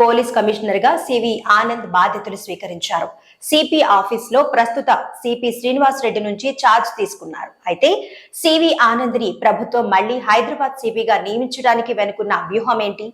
Police కమిషనర్గా CV Anand బాధ్యతలు స్వీకరించారు. సిపి ఆఫీస్లో ప్రస్తుత సిపి శ్రీనివాస్ రెడ్డి నుంచి ఛార్జ్ తీసుకున్నారు. అయితే సివి ఆనంద్ని ప్రభుత్వం మళ్ళీ హైదరాబాద్ సిపిగా నియమించడానికి వెనుకున్న వ్యూహం ఏంటి?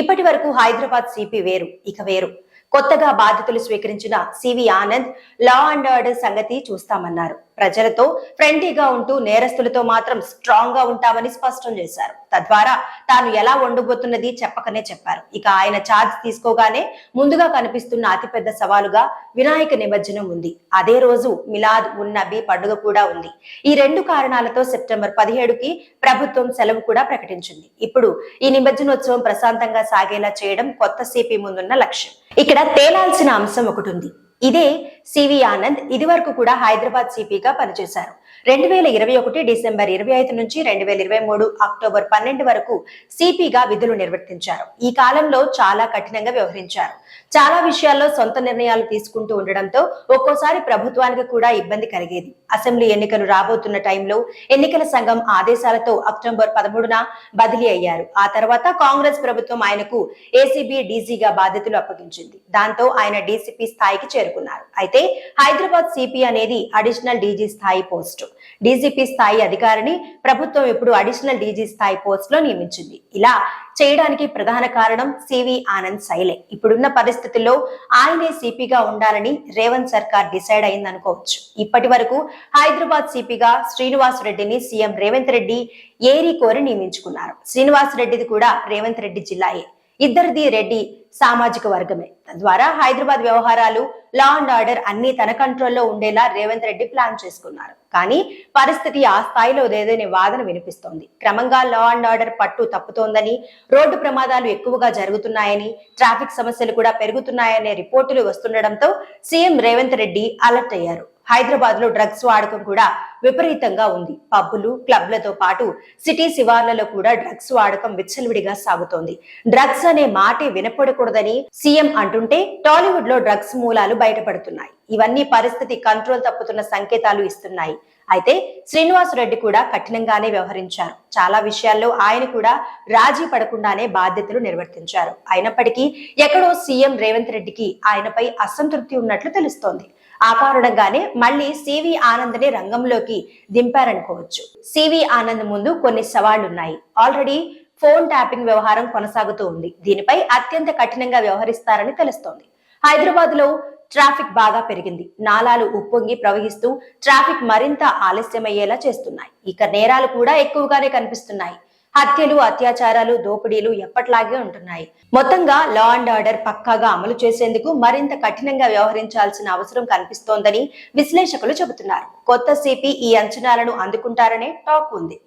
ఇప్పటి వరకు హైదరాబాద్ సిపి వేరు ఇక వేరు. కొత్తగా బాధ్యతలు స్వీకరించిన CV Anand law and order సంగతి చూస్తామన్నారు. ప్రజలతో ఫ్రెండ్లీగా ఉంటూ నేరస్తులతో మాత్రం స్ట్రాంగ్గా ఉంటామని స్పష్టం చేశారు. తద్వారా తాను ఎలా ఉండబోతున్నది చెప్పకనే చెప్పారు. ఇక ఆయన ఛార్జ్ తీసుకోగానే ముందుగా కనిపిస్తున్న అతిపెద్ద సవాలుగా వినాయక నిమజ్జనం ఉంది. అదే రోజు మిలాద్ ఉన్నబి పండుగ కూడా ఉంది. ఈ రెండు కారణాలతో సెప్టెంబర్ పదిహేడుకి ప్రభుత్వం సెలవు కూడా ప్రకటించింది. ఇప్పుడు ఈ నిమజ్జనోత్సవం ప్రశాంతంగా సాగేలా చేయడం కొత్త సిపి ముందున్న లక్ష్యం. ఇక్కడ తేలాల్సిన అంశం ఒకటి ఉంది. ఇదే సివి ఆనంద్ ఇది వరకు కూడా హైదరాబాద్ సిపిగా పనిచేశారు. రెండు వేల ఇరవై ఒకటి డిసెంబర్ ఇరవై ఐదు నుంచి రెండు వేల ఇరవై మూడు అక్టోబర్ పన్నెండు వరకు సిపిగా విధులు నిర్వర్తించారు. ఈ కాలంలో చాలా కఠినంగా వ్యవహరించారు. చాలా విషయాల్లో సొంత నిర్ణయాలు తీసుకుంటూ ఉండడంతో ఒక్కోసారి ప్రభుత్వానికి కూడా ఇబ్బంది కలిగేది. అసెంబ్లీ ఎన్నికలు రాబోతున్న టైంలో ఎన్నికల సంఘం ఆదేశాలతో అక్టోబర్ పదమూడున బదిలీ అయ్యారు. ఆ తర్వాత కాంగ్రెస్ ప్రభుత్వం ఆయనకు ఏసీబీ డీజీగా బాధ్యతలు అప్పగించింది. దాంతో ఆయన డీసీపీ స్థాయికి చేరు చేరుకున్నారు అయితే హైదరాబాద్ సిపి అనేది అడిషనల్ డీజీ స్థాయి పోస్టు. డీజీపీ స్థాయి అధికారిని ప్రభుత్వం ఇప్పుడు అడిషనల్ డీజీ స్థాయి పోస్ట్లో నియమించింది. ఇలా చేయడానికి ప్రధాన కారణం సివి ఆనంద్ శైలే. ఇప్పుడున్న పరిస్థితుల్లో ఆయనే సిపిగా ఉండాలని రేవంత్ సర్కార్ డిసైడ్ అయిందనుకోవచ్చు. ఇప్పటి వరకు హైదరాబాద్ సిపిగా శ్రీనివాస్ రెడ్డిని సీఎం రేవంత్ రెడ్డి ఏరి కోరి నియమించుకున్నారు. శ్రీనివాస్ రెడ్డిది కూడా రేవంత్ రెడ్డి జిల్లాయే. ఇద్దరిది రెడ్డి సామాజిక వర్గమే. తద్వారా హైదరాబాద్ వ్యవహారాలు లా అండ్ ఆర్డర్ అన్ని తన కంట్రోల్లో ఉండేలా రేవంత్ రెడ్డి ప్లాన్ చేసుకున్నారు. కానీ పరిస్థితి ఆ స్థాయిలో లేదనే వాదన వినిపిస్తోంది. క్రమంగా లా అండ్ ఆర్డర్ పట్టు తప్పుతోందని రోడ్డు ప్రమాదాలు ఎక్కువగా జరుగుతున్నాయని ట్రాఫిక్ సమస్యలు కూడా పెరుగుతున్నాయనే రిపోర్టులు వస్తుండడంతో సీఎం రేవంత్ రెడ్డి అలర్ట్ అయ్యారు. హైదరాబాద్లో డ్రగ్స్ వాడకం కూడా విపరీతంగా ఉంది. పబ్బులు క్లబ్లతో పాటు సిటీ శివార్లలో కూడా డ్రగ్స్ వాడకం విచ్చలవిడిగా సాగుతోంది. డ్రగ్స్ అనే మాటే వినపడకూడదని సీఎం అంటుంటే టాలీవుడ్లో డ్రగ్స్ మూలాలు బయటపడుతున్నాయి. ఇవన్నీ పరిస్థితి కంట్రోల్ తప్పుతున్న సంకేతాలు ఇస్తున్నాయి. అయితే శ్రీనివాస్ రెడ్డి కూడా కఠినంగానే వ్యవహరించారు. చాలా విషయాల్లో ఆయన కూడా రాజీ పడకుండానే బాధ్యతలు నిర్వర్తించారు. అయినప్పటికీ ఎక్కడో సీఎం రేవంత్ రెడ్డికి ఆయనపై అసంతృప్తి ఉన్నట్లు తెలుస్తోంది. ఆ కారణంగానే మళ్ళీ సివి ఆనంద్ని రంగంలోకి దింపారనుకోవచ్చు. సివి ఆనంద్ ముందు కొన్ని సవాళ్ళున్నాయి. ఆల్రెడీ ఫోన్ ట్యాపింగ్ వ్యవహారం కొనసాగుతూ ఉంది. దీనిపై అత్యంత కఠినంగా వ్యవహరిస్తారని తెలుస్తోంది. హైదరాబాద్లో ట్రాఫిక్ బాగా పెరిగింది. నాలాలు ఉప్పొంగి ప్రవహిస్తూ ట్రాఫిక్ మరింత ఆలస్యమయ్యేలా చేస్తున్నాయి. ఇక నేరాలు కూడా ఎక్కువగానే కనిపిస్తున్నాయి. హత్యలు అత్యాచారాలు దోపిడీలు ఎప్పట్లాగే ఉంటున్నాయి. మొత్తంగా లా అండ్ ఆర్డర్ పక్కాగా అమలు చేసేందుకు మరింత కఠినంగా వ్యవహరించాల్సిన అవసరం కనిపిస్తోందని విశ్లేషకులు చెబుతున్నారు. కొత్త సిపి ఈ అంచనాలను అందుకుంటారనే టాక్ ఉంది.